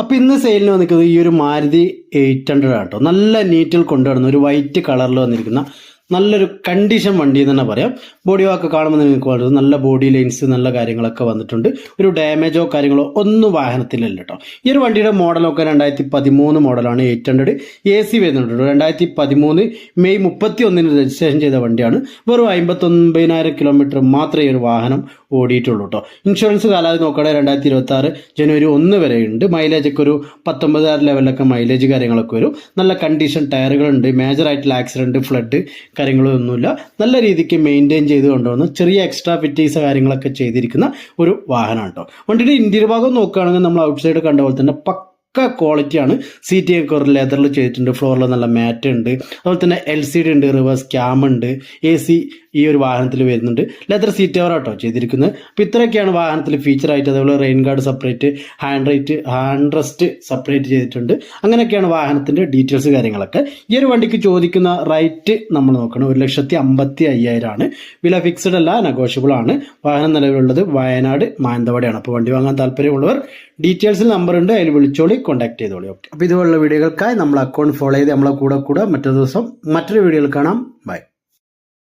അപ്പൊ ഇന്ന് സെയിലിന് വന്നിരിക്കുന്നത് ഈ ഒരു മാരുതി എയ്റ്റ് ഹൺഡ്രഡ് ആട്ടോ നല്ല നീറ്റിൽ കൊണ്ടുവരുന്ന ഒരു വൈറ്റ് കളറിൽ വന്നിരിക്കുന്ന നല്ലൊരു കണ്ടീഷൻ വണ്ടി എന്ന് തന്നെ പറയാം. ബോഡി വാക്ക് കാണുമ്പോൾ നിങ്ങൾക്ക് വളരെ നല്ല ബോഡി ലൈൻസ് നല്ല കാര്യങ്ങളൊക്കെ വന്നിട്ടുണ്ട്. ഒരു ഡാമേജോ കാര്യങ്ങളോ ഒന്നും വാഹനത്തിലല്ല കേട്ടോ ഈ ഒരു വണ്ടിയുടെ മോഡലൊക്കെ രണ്ടായിരത്തി പതിമൂന്ന് മോഡലാണ് എയ്റ്റ് ഹൺഡ്രഡ് എ സി വരുന്നുണ്ട് രണ്ടായിരത്തി പതിമൂന്ന് മെയ് മുപ്പത്തി ഒന്നിന് രജിസ്ട്രേഷൻ ചെയ്ത വണ്ടിയാണ്. വെറും അമ്പത്തൊൻപതിനായിരം കിലോമീറ്റർ മാത്രമേ ഈ ഒരു വാഹനം ഓടിയിട്ടുള്ളൂ കേട്ടോ ഇൻഷുറൻസ് കാലാവധി നോക്കണേ രണ്ടായിരത്തി ഇരുപത്തി ആറ് ജനുവരി ഒന്ന് വരെ ഉണ്ട് മൈലേജ് ഒക്കെ ഒരു പത്തൊമ്പതായിരം ലെവലിലൊക്കെ മൈലേജ് കാര്യങ്ങളൊക്കെ വരും. നല്ല കണ്ടീഷൻ ടയറുകളുണ്ട്. മേജർ ആയിട്ടുള്ള ആക്സിഡന്റ് ഫ്ലഡ് കാര്യങ്ങളൊന്നുമില്ല നല്ല രീതിക്ക് മെയിന്റെയിൻ ചെയ്ത് കൊണ്ടുവന്ന് ചെറിയ എക്സ്ട്രാ ഫിറ്റീസ് കാര്യങ്ങളൊക്കെ ചെയ്തിരിക്കുന്ന ഒരു വാഹനമാണ് കേട്ടോ വണ്ടിയുടെ ഇന്റീരിയർ ഭാഗം നോക്കുകയാണെങ്കിൽ നമ്മൾ ഔട്ട് സൈഡ് കണ്ട പോലെ തന്നെ പക്ക ക്വാളിറ്റിയാണ് സീറ്റ് ഒക്കെ ഒരു ലെതറിൽ ചെയ്തിട്ടുണ്ട്. ഫ്ലോറിൽ നല്ല മാറ്റ് ഉണ്ട്. അതുപോലെ തന്നെ എൽ സി ഡി ഉണ്ട്. റിവേഴ്സ് ക്യാം ഉണ്ട്. എ സി ഈ ഒരു വാഹനത്തിൽ വരുന്നുണ്ട്. ലെതർ സീറ്റ് കവർ ആട്ടോ ചെയ്തിരിക്കുന്നത്. അപ്പോൾ ഇത്രയൊക്കെയാണ് വാഹനത്തിൽ ഫീച്ചർ ആയിട്ട് അതേപോലെ rain guard separate hand right hand rest separate ചെയ്തിട്ടുണ്ട്. അങ്ങനെയൊക്കെയാണ് വാഹനത്തിന്റെ ഡീറ്റെയിൽസ് കാര്യങ്ങളൊക്കെ. ഈ ഒരു വണ്ടിക്ക് ചോദിക്കുന്ന റൈറ്റ് നമ്മൾ നോക്കണം. ഒരു ലക്ഷത്തി അമ്പത്തി അയ്യായിരം ആണ്. വില ഫിക്സഡ് അല്ല നെഗോഷ്യബിൾ ആണ്. വാഹനം നിലവിലുള്ളത് വയനാട് മാനന്തവാടിയാണ്. അപ്പോൾ വണ്ടി വാങ്ങാൻ താല്പര്യമുള്ളവർ ഡീറ്റെയിൽസിൽ നമ്പർ ഉണ്ട്. അതിൽ വിളിച്ചോളി കോൺടാക്ട് ചെയ്തോളി. ഓക്കെ അപ്പോൾ ഇതുപോലുള്ള വീഡിയോകൾക്കായി നമ്മൾ അക്കൗണ്ട് ഫോളോ ചെയ്ത് നമ്മളെ കൂടെ കൂടെ മറ്റൊരു ദിവസം മറ്റൊരു വീഡിയോയിൽ കാണാം.